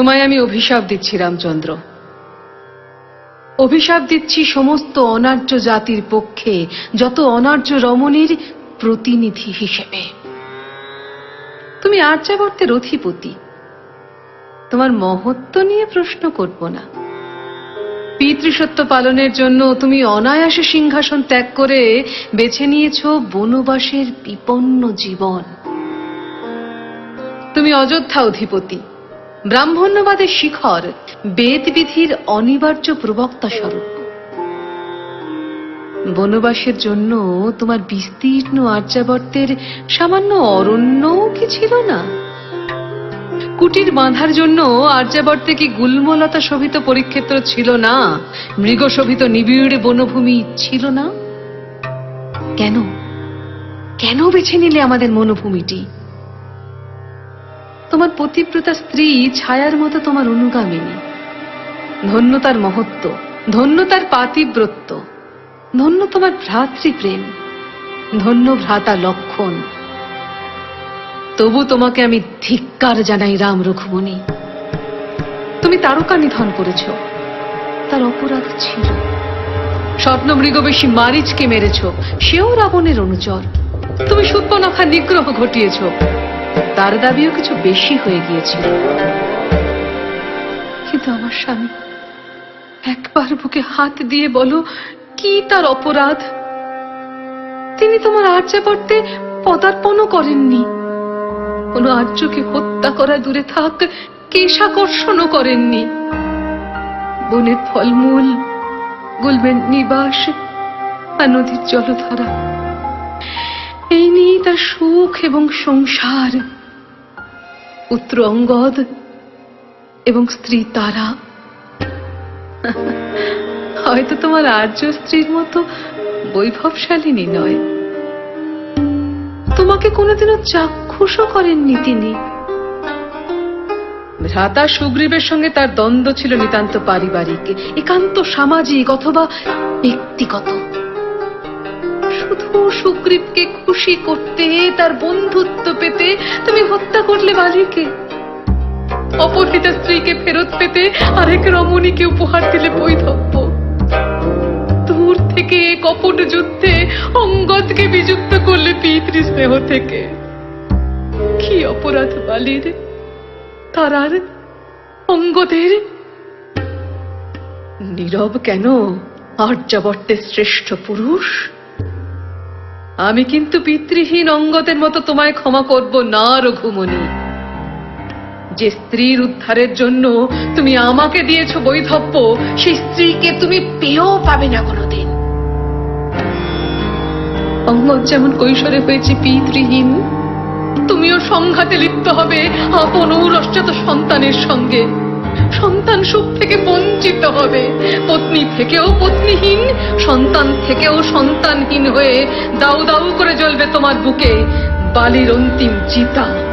তোমায় আমি অভিশাপ দিচ্ছি, রামচন্দ্র। অভিশাপ দিচ্ছি সমস্ত অনার্য জাতির পক্ষে, যত অনার্য রমণীর প্রতিনিধি হিসেবে। তুমি আর্যাবর্তের অধিপতি। তোমার মহত্ব নিয়ে প্রশ্ন করব না। পিতৃসত্য পালনের জন্য তুমি অনায়াসে সিংহাসন ত্যাগ করে বেছে নিয়েছ বনবাসের বিপন্ন জীবন। তুমি অযোধ্যা অধিপতি। ব্রাহ্মণ্যবাদের শিখর বেদবিধির অনিবার্য প্রবক্তা স্বরূপ। বনবাসের জন্য তোমার বিস্তীর্ণ আর্যাবর্তের সামান্য অরণ্যও কি ছিল না? কুটির বাঁধার জন্য আর্যাবর্তে কি গুল্মলতা শোভিত পরিক্ষেত্র ছিল না? মৃগ শোভিত নিবিড় বনভূমি ছিল না? কেন? কেন বেছে নিলে আমাদের মনোভূমিটি? তোমার পতিব্রতা স্ত্রী ছায়ার মতো তোমার অনুগামিনী। ধন্য তার মহত্ব ধন্য তার পাতিব্রত্য, ধন্য তোমার ভ্রাতৃপ্রেম, ধন্য ভ্রাতা লক্ষণ। তবু তোমাকে আমি ধিক্কার জানাই রাম রঘুমণি। তুমি তারকা নিধন করেছ, তার অপরাধ ছিল। স্বপ্ন মৃগবেশী মারিচকে মেরেছ, সেও রাবণের অনুচর। তুমি সুপ্পনখা নিগ্রহ ঘটিয়েছ তার দাবিও কিছু বেশি হয়ে গিয়েছিল। কিন্তু আমার স্বামী, একবার বুকে হাত দিয়ে বলো, কি তার অপরাধ? তিনি তোমার আর্যাবর্তে পদার্পণও করেননি। কোন আর্যকে হত্যা করা দূরে থাক, কেশাকর্ষণও করেননি। বনের ফলমূল, গুলবেন নিবাস, আর নদীর জলধারা, এই নিয়েই তার সুখ এবং সংসার। পুত্র অঙ্গদ এবং স্ত্রী তারা। হয়তো তোমার আর্য স্ত্রীর মতো বৈভবশালিনী নয়। তোমাকে কোনোদিনও চাক্ষুষও করেননি তিনি। ভ্রাতা সুগ্রীবের সঙ্গে তার দ্বন্দ্ব ছিল নিতান্ত পারিবারিক, একান্ত সামাজিক অথবা ব্যক্তিগত। শুধু সুগ্রীবকে খুশি করতে, তার বন্ধুত্ব পেতে, তুমি হত্যা করলে বালিকে। অপহৃতা স্ত্রীকে ফেরত পেতে, আরেক রমণীকে উপহার দিলে বৈধব্য। দূর থেকে কপট যুদ্ধে অঙ্গদকে বিযুক্ত করলে পিতৃ স্নেহ থেকে। কি অপরাধ বালির? তারার অঙ্গদের? নীরব কেন? আর্যাবর্তের শ্রেষ্ঠ পুরুষ? আমি কিন্তু পিতৃহীন অঙ্গদের মতো তোমায় ক্ষমা করব না, রঘুমণি। যে স্ত্রীর উদ্ধারের জন্য তুমি আমাকে দিয়েছ বৈধব্য, সেই স্ত্রীকে তুমি পেয়েও পাবে না কোনোদিন। অঙ্গদ যেমন কৈশোরে হয়েছে পিতৃহীন, তুমিও সংঘাতে লিপ্ত হবে আপন ঔরশ্চাত সন্তানের সঙ্গে। সন্তান সুখ থেকে বঞ্চিত হবে। পত্নী থেকেও পত্নীহীন, সন্তান থেকেও সন্তানহীন হয়ে দাউ দাউ করে জ্বলবে তোমার বুকে। বালির অন্তিম চিতা।